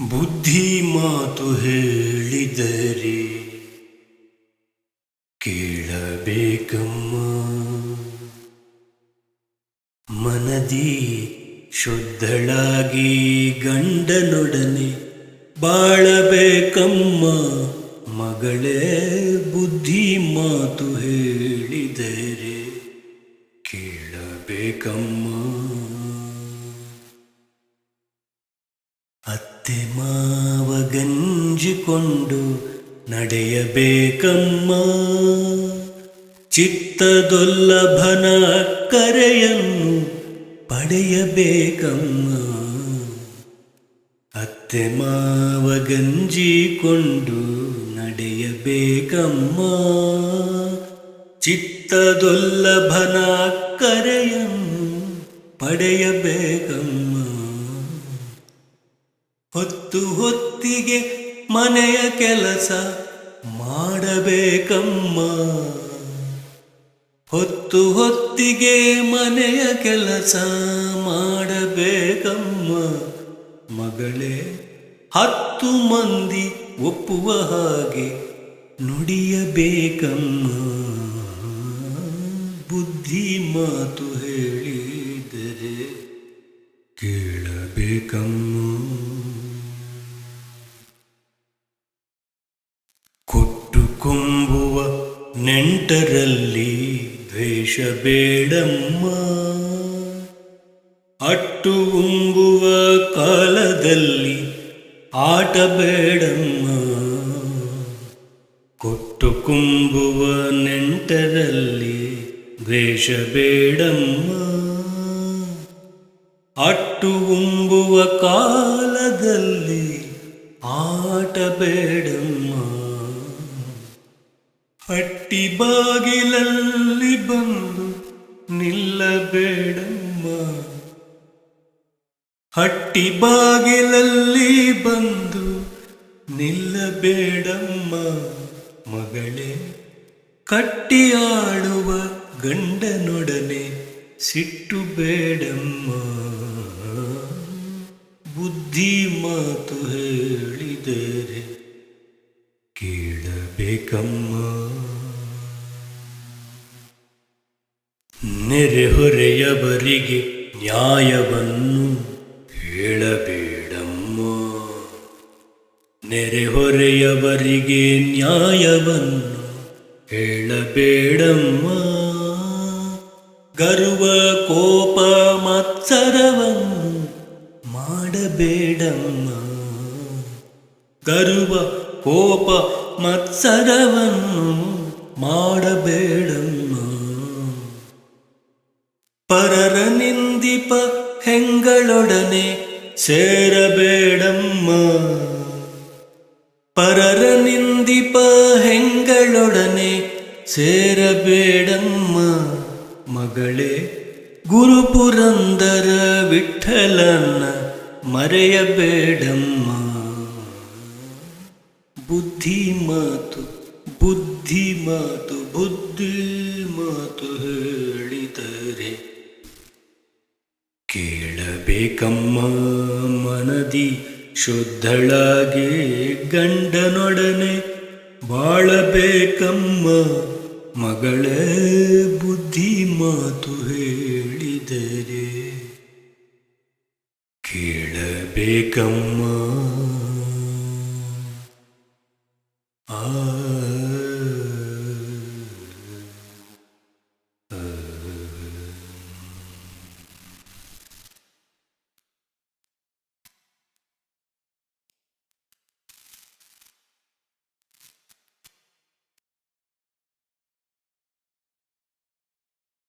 ಬುದ್ಧಿ ಮಾತು ಹೇಳಿದರೆ ಕೇಳಬೇಕಮ್ಮ. ಮನದಿ ಶುದ್ಧಳಾಗಿ ಗಂಡನೊಡನೆ ಬಾಳಬೇಕಮ್ಮ. ಮಗಳೇ ಬುದ್ಧಿ ಮಾತು ಹೇಳಿದರೆ ಕೇಳಬೇಕಮ್ಮ. ಅತ್ತೆ ಮಾವ ಗಂಜಿಕೊಂಡು ನಡೆಯಬೇಕಮ್ಮ. ಚಿತ್ತದೊಲ್ಲಭನ ಕರೆಯನ್ನು ಪಡೆಯಬೇಕಮ್ಮ. ಅತ್ತೆ ಮಾವ ಗಂಜಿಕೊಂಡು ನಡೆಯಬೇಕಮ್ಮ. ಚಿತ್ತದೊಲ್ಲಭನ ಕರೆಯನ್ನು ಪಡೆಯಬೇಕಮ್ಮ. ಹೊತ್ತು ಹೊತ್ತಿಗೆ ಮನೆಯ ಕೆಲಸ ಮಾಡಬೇಕಮ್ಮ. ಹೊತ್ತು ಹೊತ್ತಿಗೆ ಮನೆಯ ಕೆಲಸ ಮಾಡಬೇಕಮ್ಮ. ಮಗಳೇ, ಹತ್ತು ಮಂದಿ ಒಪ್ಪುವ ಹಾಗೆ ನುಡಿಯಬೇಕಮ್ಮ. ಬುದ್ಧಿ ಮಾತು ಹೇಳಿದರೆ ಕೊಂಬುವ ನೆಂಟರಲ್ಲಿ ದ್ವೇಷ ಬೇಡಮ್ಮ. ಅಟ್ಟು ಉಂಬುವ ಕಾಲದಲ್ಲಿ ಆಟ ಬೇಡಮ್ಮ. ಕೊಟ್ಟು ಕುಂಬುವ ನೆಂಟರಲ್ಲಿ ದ್ವೇಷ ಬೇಡಮ್ಮ. ಅಟ್ಟು ಉಂಬುವ ಕಾಲದಲ್ಲಿ ಆಟ ಬೇಡಮ್ಮ. ಹಟ್ಟಿ ಬಾಗಿಲಲ್ಲಿ ಬಂದು ನಿಲ್ಲಬೇಡಮ್ಮ. ಹಟ್ಟಿ ಬಾಗಿಲಲ್ಲಿ ಬಂದು ನಿಲ್ಲಬೇಡಮ್ಮ. ಮಗಳೇ, ಕಟ್ಟಿಯಾಡುವ ಗಂಡನೊಡನೆ ಸಿಟ್ಟು ಬೇಡಮ್ಮ. ಬುದ್ಧಿ ಮಾತು ಹೇಳಿದರೆ ಕೇಳಬೇಕಮ್ಮ. ನೆರೆಹೊರೆಯವರಿಗೆ ನ್ಯಾಯವನ್ನು ಹೇಳಬೇಡಮ್ಮ. ನೆರೆಹೊರೆಯವರಿಗೆ ನ್ಯಾಯವನ್ನು ಹೇಳಬೇಡಮ್ಮ. ಗರ್ವ ಕೋಪ ಮತ್ಸರವನ್ನು ಮಾಡಬೇಡಮ್ಮ. ಗರ್ವ ಕೋಪ ಮತ್ಸರವನ್ನು ಮಾಡಬೇಡಮ್ಮ. ಪರರ ನಿಂದಿಪ ಹೆಂಗಳೊಡನೆ ಸೇರಬೇಡಮ್ಮ. ಪರರ ನಿಂದಿಪ ಹೆಂಗಳೊಡನೆ ಸೇರಬೇಡಮ್ಮ. ಮಗಳೇ ಗುರುಪುರಂದರ ವಿಠಲನ್ನ ಮರೆಯಬೇಡಮ್ಮ. ಬುದ್ಧಿ ಮಾತು ಬುದ್ಧಿ ಮಾತು ಬುದ್ಧಿ ಮಾತು ಹೇಳಿದರೆ ಕೇಳಬೇಕಮ್ಮ ಮನದಿ ಶುದ್ಧಳಾಗಿ ಗಂಡನೊಡನೆ ಬಾಳಬೇಕಮ್ಮ ಮಗಳೇ ಬುದ್ಧಿ ಮಾತು ಹೇಳಿದರೆ ಕೇಳಬೇಕಮ್ಮ